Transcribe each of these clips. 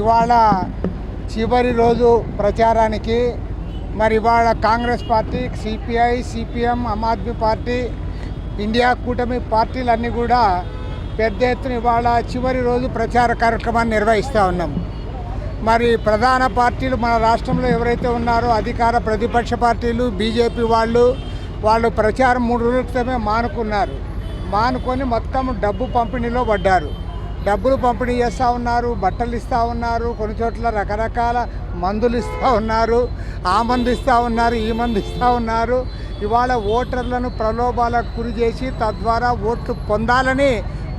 ఇవాళ చివరి రోజు ప్రచారానికి మరి ఇవాళ Congress party CPI CPM Aam Aadmi party India కూటమి పార్టీలన్నీ కూడా పెద్ద ఎత్తున ఇవాళ చివరి రోజు ప్రచార కార్యక్రమాన్ని నిర్వహిస్తూ ఉన్నాం. మరి ప్రధాన పార్టీలు మన రాష్ట్రంలో ఎవరైతే ఉన్నారో అధికార ప్రతిపక్ష పార్టీలు బీజేపీ వాళ్ళు వాళ్ళు ప్రచారం మూడు రోజుల క్రితమే మానుకున్నారు. మానుకొని మొత్తం డబ్బు పంపిణీలో పడ్డారు. డబ్బులు పంపిణీ చేస్తూ ఉన్నారు బట్టలు ఇస్తూ ఉన్నారు కొన్ని చోట్ల రకరకాల మందులు ఇస్తూ ఉన్నారు ఆ మందు ఇస్తూ ఉన్నారు ఈ మందు ఇస్తూ ఉన్నారు. ఇవాళ ఓటర్లను ప్రలోభాలకు గురి చేసి తద్వారా ఓట్లు పొందాలని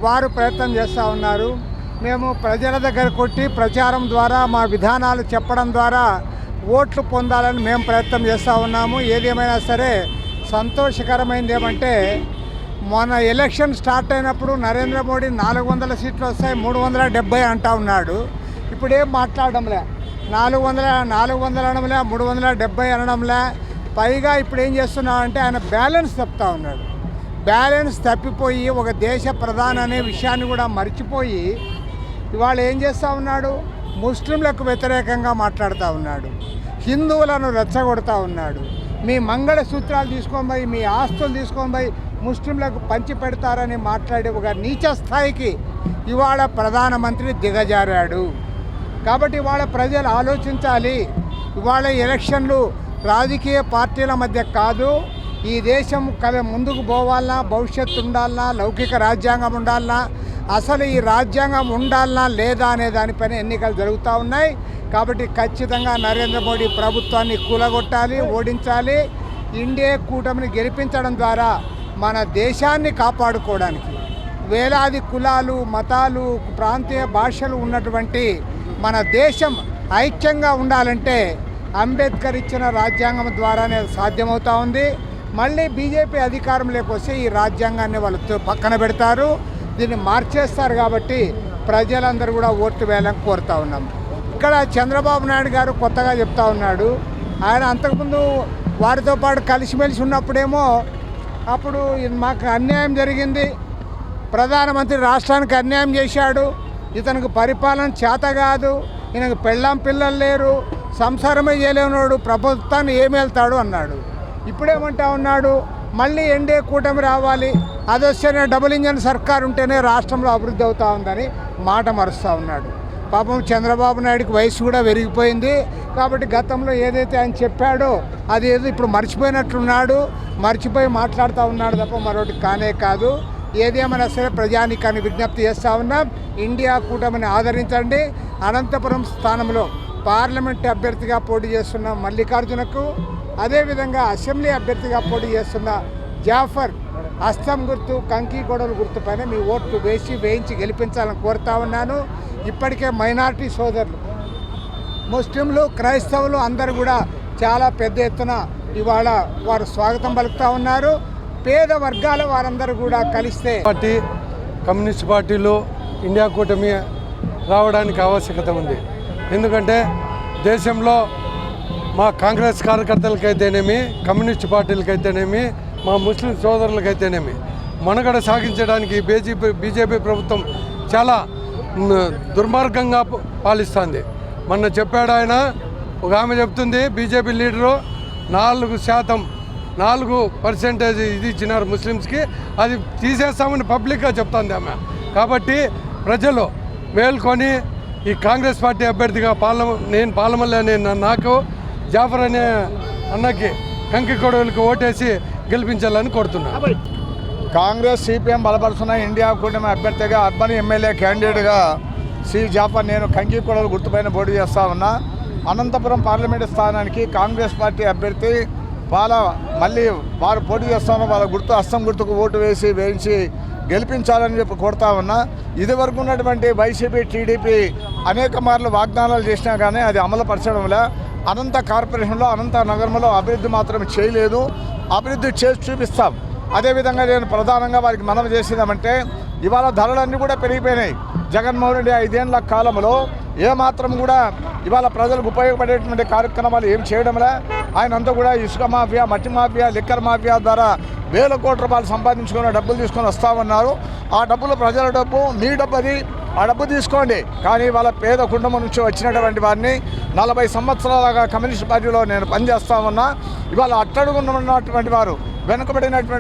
వారు ప్రయత్నం చేస్తూ ఉన్నారు. మేము ప్రజల దగ్గర కొట్టి ప్రచారం ద్వారా మా విధానాలు చెప్పడం ద్వారా ఓట్లు పొందాలని మేము ప్రయత్నం చేస్తూ ఉన్నాము. ఏదేమైనా సరే సంతోషకరమైనది ఏమంటే మొన్న ఎలక్షన్ స్టార్ట్ అయినప్పుడు నరేంద్ర మోడీ నాలుగు వందల సీట్లు వస్తాయి మూడు వందల డెబ్బై అంటా ఉన్నాడు. ఇప్పుడేం మాట్లాడడంలే? నాలుగు వందల నాలుగు వందలు అనడంలే మూడు వందల డెబ్బై అనడంలే. పైగా ఇప్పుడు ఏం చేస్తున్నాడంటే ఆయన బ్యాలెన్స్ తప్పుతా ఉన్నాడు. బ్యాలెన్స్ తప్పిపోయి ఒక దేశ ప్రధాని అనే విషయాన్ని కూడా మర్చిపోయి ఇవాళ ఏం చేస్తూ ఉన్నాడు? ముస్లింలకు వ్యతిరేకంగా మాట్లాడుతూ ఉన్నాడు. హిందువులను రెచ్చగొడతా ఉన్నాడు. మీ మంగళ సూత్రాలు తీసుకొని పోయి మీ ఆస్తులు తీసుకొని పోయి ముస్లింలకు పంచి పెడతారని మాట్లాడే ఒక నీచ స్థాయికి ఇవాళ ప్రధానమంత్రి దిగజారాడు. కాబట్టి ఇవాళ ప్రజలు ఆలోచించాలి ఇవాళ ఎలక్షన్లు రాజకీయ పార్టీల మధ్య కాదు ఈ దేశం కవి ముందుకు పోవాలన్నా భవిష్యత్తు ఉండాలన్నా లౌకిక రాజ్యాంగం ఉండాలన్నా అసలు ఈ రాజ్యాంగం ఉండాలన్నా లేదా అనే దానిపైన ఎన్నికలు జరుగుతూ ఉన్నాయి. కాబట్టి ఖచ్చితంగా నరేంద్ర మోడీ ప్రభుత్వాన్ని కూలగొట్టాలి ఓడించాలి. ఇండియా కూటమిని గెలిపించడం ద్వారా మన దేశాన్ని కాపాడుకోవడానికి వేలాది కులాలు మతాలు ప్రాంతీయ భాషలు ఉన్నటువంటి మన దేశం ఐక్యంగా ఉండాలంటే అంబేద్కర్ ఇచ్చిన రాజ్యాంగం ద్వారానే సాధ్యమవుతా ఉంది. మళ్ళీ బీజేపీ అధికారంలోకి వస్తే ఈ రాజ్యాంగాన్ని వాళ్ళు పక్కన పెడతారు. దీన్ని మార్చేస్తారు కాబట్టి ప్రజలందరూ కూడా ఓట్లు వేయాలని కోరుతా ఉన్నాం. ఇక్కడ చంద్రబాబు నాయుడు గారు కొత్తగా చెప్తా ఉన్నాడు. ఆయన అంతకుముందు వారితో పాటు కలిసిమెలిసి ఉన్నప్పుడేమో అప్పుడు మాకు అన్యాయం జరిగింది. ప్రధానమంత్రి రాష్ట్రానికి అన్యాయం చేశాడు. ఇతనికి పరిపాలన చేత కాదు. ఈయనకు పెళ్ళాం పిల్లలు లేరు. సంసారమే చేయలేనాడు ప్రభుత్వాన్ని ఏమి వెళ్తాడు అన్నాడు. ఇప్పుడేమంటా ఉన్నాడు? మళ్ళీ ఎన్డీఏ కూటమి రావాలి. అది వస్తేనే డబుల్ ఇంజన్ సర్కార్ ఉంటేనే రాష్ట్రంలో అభివృద్ధి అవుతా ఉందని మాట మరుస్తూ ఉన్నాడు. పాపం చంద్రబాబు నాయుడికి వయసు కూడా పెరిగిపోయింది. కాబట్టి గతంలో ఏదైతే ఆయన చెప్పాడో అది ఏదో ఇప్పుడు మర్చిపోయినట్లున్నాడు మర్చిపోయి మాట్లాడుతూ ఉన్నాడు తప్ప మరొకటి కానే కాదు. ఏదేమైనా సరే ప్రజానికాన్ని విజ్ఞప్తి చేస్తూ ఉన్నాం. ఇండియా కూటమిని ఆదరించండి. అనంతపురం స్థానంలో పార్లమెంట్ అభ్యర్థిగా పోటీ చేస్తున్న మల్లికార్జునకు అదేవిధంగా అసెంబ్లీ అభ్యర్థిగా పోటీ చేస్తున్న జాఫర్ హస్తం గుర్తు కంకి గొడవల గుర్తు పైన మీ ఓట్లు వేసి వేయించి గెలిపించాలని కోరుతా ఉన్నాను. ఇప్పటికే మైనార్టీ సోదరులు ముస్లింలు క్రైస్తవులు అందరూ కూడా చాలా పెద్ద ఎత్తున ఇవాళ వారు స్వాగతం పలుకుతా ఉన్నారు. పేద వర్గాల వారందరూ కూడా కలిస్తే పార్టీ కమ్యూనిస్ట్ పార్టీలు ఇండియా కూటమి రావడానికి ఆవశ్యకత ఉంది. ఎందుకంటే దేశంలో మా కాంగ్రెస్ కార్యకర్తలకైతేనేమి కమ్యూనిస్ట్ పార్టీలకైతేనేమి మా ముస్లిం సోదరులకైతేనేమి మనుగడ సాగించడానికి బీజేపీ బీజేపీ ప్రభుత్వం చాలా దుర్మార్గంగా పాలిస్తుంది. మొన్న చెప్పాడు ఆయన ఒక ఆమె చెప్తుంది బీజేపీ లీడరు నాలుగు శాతం నాలుగు పర్సెంటేజ్ ఇది ఇచ్చినారు ముస్లిమ్స్కి అది తీసేస్తామని పబ్లిక్గా చెప్తుంది ఆమె. కాబట్టి ప్రజలు మేల్కొని ఈ కాంగ్రెస్ పార్టీ అభ్యర్థిగా పార్లమ నేను పాలమల్లి అనే నాకు జాఫర్ అనే అన్నకి కంకి కొడవలకు ఓటేసి గెలిపించాలని కోరుతున్నాను. కాంగ్రెస్ సిపిఎం బలపరుస్తున్న ఇండియా కూటమి అభ్యర్థిగా అర్బన్ ఎమ్మెల్యే క్యాండిడేట్గా సి జాఫర్ నేను కంకికొడలు గుర్తుపైన పోటీ చేస్తా ఉన్నా. అనంతపురం పార్లమెంటు స్థానానికి కాంగ్రెస్ పార్టీ అభ్యర్థి వాళ్ళ మళ్ళీ వారు పోటీ చేస్తాను వాళ్ళ గుర్తు అస్సం గుర్తుకు ఓటు వేసి వేయించి గెలిపించాలని చెప్పి కోరుతా ఉన్నా. ఇదివరకు ఉన్నటువంటి వైసీపీ టీడీపీ అనేక మార్లు వాగ్దానాలు చేసినా కానీ అది అమలు పరచడంలో అనంత కార్పొరేషన్లో అనంత నగరంలో అభివృద్ధి మాత్రం చేయలేదు. అభివృద్ధి చేసి చూపిస్తాం. అదేవిధంగా నేను ప్రధానంగా వారికి మనం చేసినామంటే ఇవాళ ధరలన్నీ కూడా పెరిగిపోయినాయి. జగన్మోహన్ రెడ్డి ఐదేళ్ళ కాలంలో ఏమాత్రం కూడా ఇవాళ ప్రజలకు ఉపయోగపడేటువంటి కార్యక్రమాలు ఏం చేయడంలే. ఆయన అంతా కూడా ఇసుక మాఫియా మట్టి మాఫియా లిక్కర్ మాఫియా ద్వారా వేల కోట్ల రూపాయలు సంపాదించుకుని డబ్బులు తీసుకొని వస్తామన్నారు ఆ డబ్బులు ప్రజల డబ్బు మీ డబ్బు అది. ఆ డబ్బు తీసుకోండి. కానీ వాళ్ళ పేద కుటుంబం నుంచి వచ్చినటువంటి వారిని నలభై సంవత్సరాలుగా కమ్యూనిస్ట్ పార్టీలో నేను పనిచేస్తా ఉన్నా. ఇవాళ అట్టడుగున్నటువంటి వారు వెనుకబడినటువంటి